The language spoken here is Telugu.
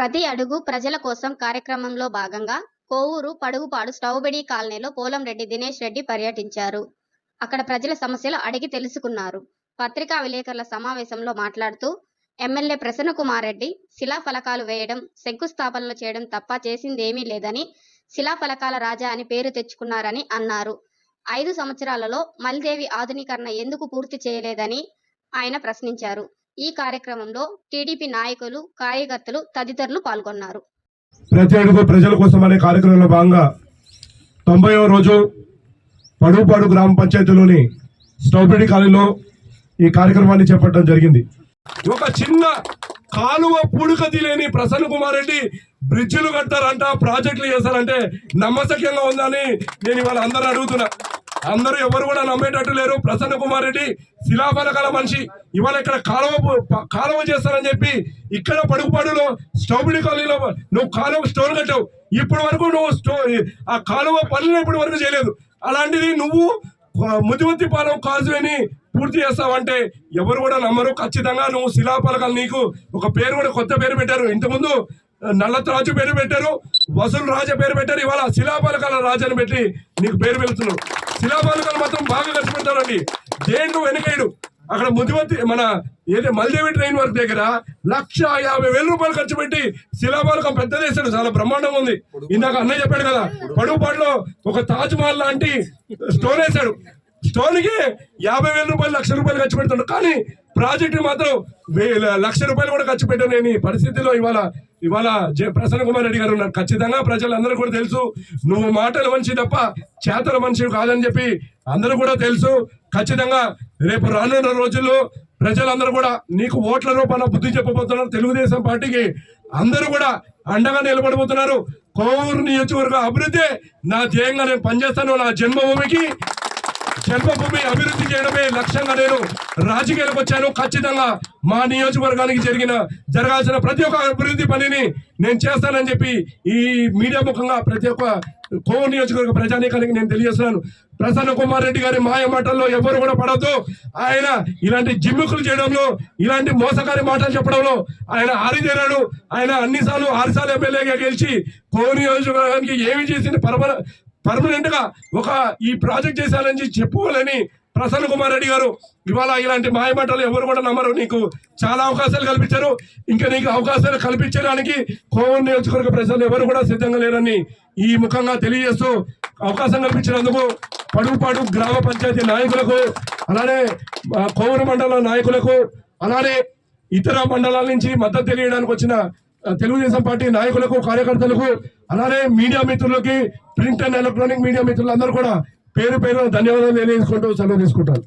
ప్రతి అడుగు ప్రజల కోసం కార్యక్రమంలో భాగంగా కోవూరు పడుగుపాడు స్టౌబెడీ కాలనీలో పోలంరెడ్డి దినేష్ రెడ్డి పర్యటించారు. అక్కడ ప్రజల సమస్యలు అడిగి తెలుసుకున్నారు. పత్రికా విలేకరుల సమావేశంలో మాట్లాడుతూ ఎమ్మెల్యే ప్రసన్న కుమార్ రెడ్డి శిలాఫలకాలు వేయడం శంకుస్థాపనలు చేయడం తప్ప చేసిందేమీ లేదని శిలాఫలకాల రాజా అని పేరు తెచ్చుకున్నారని అన్నారు. ఐదు సంవత్సరాలలో మల్దేవి ఆధునీకరణ ఎందుకు పూర్తి చేయలేదని ఆయన ప్రశ్నించారు. ఈ కార్యక్రమంలో టీడీపీ నాయకులు కార్యకర్తలు తదితరులు పాల్గొన్నారు. ప్రతి అడుగు ప్రజల కోసం అనే కార్యక్రమంలో భాగంగా తొంభైవ రోజు పడుపాడు గ్రామ పంచాయతీలోని స్టౌబెడి కాలనీలో ఈ కార్యక్రమాన్ని చేపట్టడం జరిగింది. ఒక చిన్న కాలువ పూడుకతి లేని ప్రసన్న కుమార్ రెడ్డి బ్రిడ్జిలు కట్టారంట ప్రాజెక్టులు చేస్తారంటే నమ్మశక్యంగా ఉందని నేను ఇవాళ అందరూ అడుగుతున్నా. అందరూ ఎవరు కూడా నమ్మేటట్టు లేరు. ప్రసన్న కుమార్ రెడ్డి శిలాఫలకాల మనిషి. ఇవాళ ఇక్కడ కాలువ కాలువ చేస్తారని చెప్పి ఇక్కడ పడుగుపాడులో స్టౌబిడి కాలనీలో నువ్వు కాలువ స్టోర్ కట్టావు. ఇప్పటి వరకు నువ్వు స్టో ఆ కాలువ పనులు ఇప్పటి వరకు చేయలేదు. అలాంటిది నువ్వు ముదిమతి పాలెం కాజువేని పూర్తి చేస్తావంటే ఎవరు కూడా నమ్మరు. ఖచ్చితంగా నువ్వు శిలాఫలకాలు నీకు ఒక పేరు కూడా కొత్త పేరు పెట్టారు. ఇంతకుముందు నల్లత్ రాజు పేరు పెట్టారు. వసూలు రాజా పేరు పెట్టారు. ఇవాళ శిలాఫలకాల రాజు అని పెట్టి నీకు పేరు పెడుతున్నావు శిలాఫలకాలు మాత్రం బాగా ఖర్చు పెడతారండి దేంట్లో అక్కడ ముదిమతి మన ఏదో మల్దేవి ట్రైన్ వర్క్ దగ్గర లక్ష యాభై వేల రూపాయలు ఖర్చు పెట్టి శిలాఫలకం పెద్ద చేశాడు చాలా బ్రహ్మాండంగా ఉంది. ఇందాక అన్నయ్య చెప్పాడు కదా పడుగుపాడులో ఒక తాజ్ మహల్ లాంటి స్టోన్ వేశాడు. స్టోన్కి యాభై వేల రూపాయలు లక్ష రూపాయలు ఖర్చు పెడుతున్నాడు కానీ ప్రాజెక్టు మాత్రం వేల లక్ష రూపాయలు కూడా ఖర్చు పెట్టలేని పరిస్థితిలో. ఇవాళ ఇవాళ జె- ప్రసన్న కుమార్ రెడ్డి గారు ఉన్నారు. ఖచ్చితంగా ప్రజలందరూ కూడా తెలుసు. నువ్వు మాటల మనిషి తప్ప చేతల మనిషి కాదని చెప్పి అందరూ కూడా తెలుసు. ఖచ్చితంగా రేపు రానున్న రోజుల్లో ప్రజలందరూ కూడా నీకు ఓట్ల రూపాన బుద్ధి చెప్పబోతున్నారు. తెలుగుదేశం పార్టీకి అందరూ కూడా అండగా నిలబడిపోతున్నారు కోవూరు నియోజకవర్గ అభివృద్ధి నా ధ్యేయంగా నేను పనిచేస్తాను. నా జన్మభూమికి జన్మభూమి అభివృద్ధి చేయడమే లక్ష్యంగా నేను రాజకీయాలకు వచ్చాను. ఖచ్చితంగా మా నియోజకవర్గానికి జరిగిన జరగాల్సిన ప్రతి ఒక్క అభివృద్ధి పనిని నేను చేస్తానని చెప్పి ఈ మీడియా ముఖంగా ప్రతి ఒక్క కోవ నియోజకవర్గ ప్రజానీకానికి నేను తెలియజేస్తున్నాను. ప్రసన్న కుమార్ రెడ్డి గారి మాయ మాటల్లో ఎవరు కూడా పడద్దు. ఆయన ఇలాంటి జిమ్ముకులు చేయడంలో ఇలాంటి మోసకారి మాటలు చెప్పడంలో ఆయన ఆరిదేరాడు ఆయన అన్నిసార్లు ఆరుసార్లు ఎమ్మెల్యేగా గెలిచి కోవ నియోజకవర్గానికి ఏమి చేసింది పరమ పర్మనెంట్గా ఒక ఈ ప్రాజెక్ట్ చేశారని చెప్పుకోవాలని ప్రసన్న కుమార్ రెడ్డి గారు ఇవాళ ఇలాంటి మాయమాటలు ఎవరు కూడా నమ్మరు. నీకు చాలా అవకాశాలు కల్పించారు. ఇంకా నీకు అవకాశాలు కల్పించడానికి కోవూరు నియోజకవర్గ ప్రజలు ఎవరు కూడా సిద్ధంగా లేరని ఈ ముఖంగా తెలియజేస్తూ అవకాశం కల్పించినందుకు పడుగుపాడు గ్రామ పంచాయతీ నాయకులకు అలానే కోవూరు మండల నాయకులకు అలానే ఇతర మండలాల నుంచి మద్దతు తెలియడానికి వచ్చిన తెలుగుదేశం పార్టీ నాయకులకు కార్యకర్తలకు అలానే మీడియా మిత్రులకి ప్రింట్ అండ్ ఎలక్ట్రానిక్ మీడియా మిత్రులందరూ కూడా పేరు పేరు ధన్యవాదాలు తెలియజేసుకుంటూ సెలవు తీసుకుంటాను.